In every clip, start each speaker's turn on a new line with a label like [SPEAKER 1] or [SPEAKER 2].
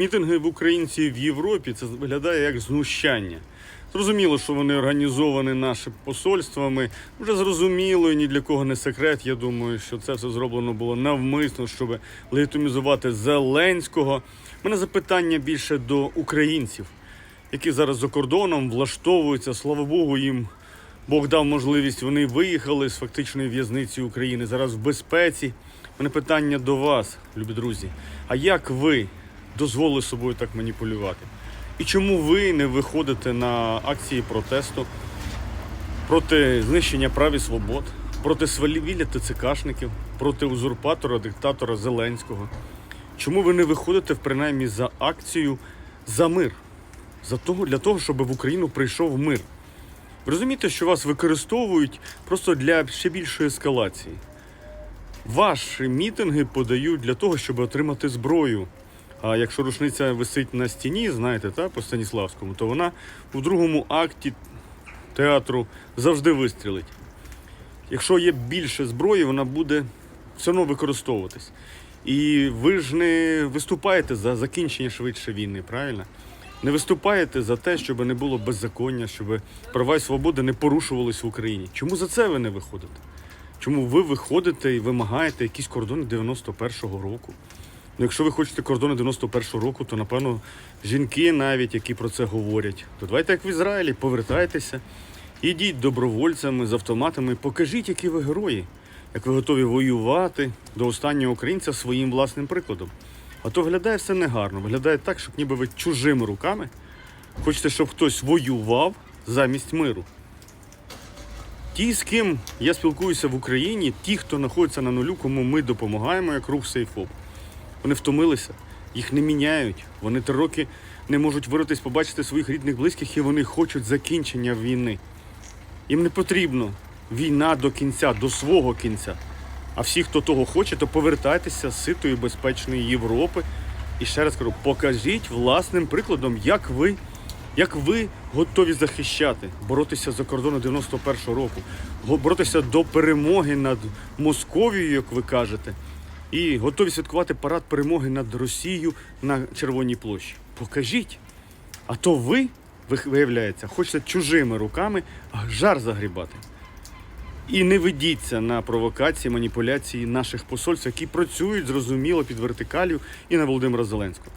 [SPEAKER 1] Мітинги в українців в Європі це виглядає як знущання. Зрозуміло, що вони організовані нашими посольствами. Вже зрозуміло і ні для кого не секрет. Я думаю, що це все зроблено було навмисно, щоб легітимізувати Зеленського. У мене запитання більше до українців, які зараз за кордоном влаштовуються. Слава Богу, їм Бог дав можливість. Вони виїхали з фактичної в'язниці України. Зараз в безпеці. У мене питання до вас, любі друзі. А як ви дозволили собою так маніпулювати? І чому ви не виходите на акції протесту проти знищення прав і свобод, проти свавілля ТЦКшників, проти узурпатора, диктатора Зеленського? Чому ви не виходите принаймні за акцію за мир? За того, для того, щоб в Україну прийшов мир. Ви розумієте, що вас використовують просто для ще більшої ескалації. Ваші мітинги подають для того, щоб отримати зброю. А якщо рушниця висить на стіні, знаєте, та, по Станіславському, то вона у другому акті театру завжди вистрілить. Якщо є більше зброї, вона буде все одно використовуватись. І ви ж не виступаєте за закінчення швидше війни, правильно? Не виступаєте за те, щоб не було беззаконня, щоб права і свободи не порушувались в Україні. Чому за це ви не виходите? Чому ви виходите і вимагаєте якісь кордони 91-го року? Ну, якщо ви хочете кордони 91-го року, то напевно жінки навіть, які про це говорять, то давайте як в Ізраїлі, повертайтеся, ідіть добровольцями з автоматами, покажіть, які ви герої, як ви готові воювати до останнього українця своїм власним прикладом. А то виглядає все негарно, виглядає так, щоб ніби ви чужими руками хочете, щоб хтось воював замість миру. Ті, з ким я спілкуюся в Україні, ті, хто знаходиться на нулю, кому ми допомагаємо, як рух Сейфоп. Вони втомилися, їх не міняють. Вони три роки не можуть вирватися, побачити своїх рідних близьких, і вони хочуть закінчення війни. Їм не потрібно війна до кінця, до свого кінця. А всі, хто того хоче, то повертайтеся з ситої безпечної Європи. І ще раз кажу, покажіть власним прикладом, як ви, як ви готові захищати, боротися за кордони 91-го року, боротися до перемоги над Московією, як ви кажете, і готові святкувати парад перемоги над Росією на Червоній площі. Покажіть. А то ви, ви виявляється, хочете чужими руками жар загрібати. І не ведіться на провокації, маніпуляції наших посольств, які працюють зрозуміло під вертикалю і на Володимира Зеленського.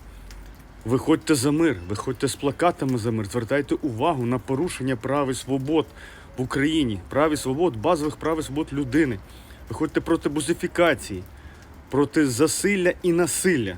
[SPEAKER 1] Виходьте за мир, виходьте з плакатами за мир, звертайте увагу на порушення прав і свобод в Україні, прав і свобод, базових прав і свобод людини. Виходьте проти бузифікації, проти засилля і насилля.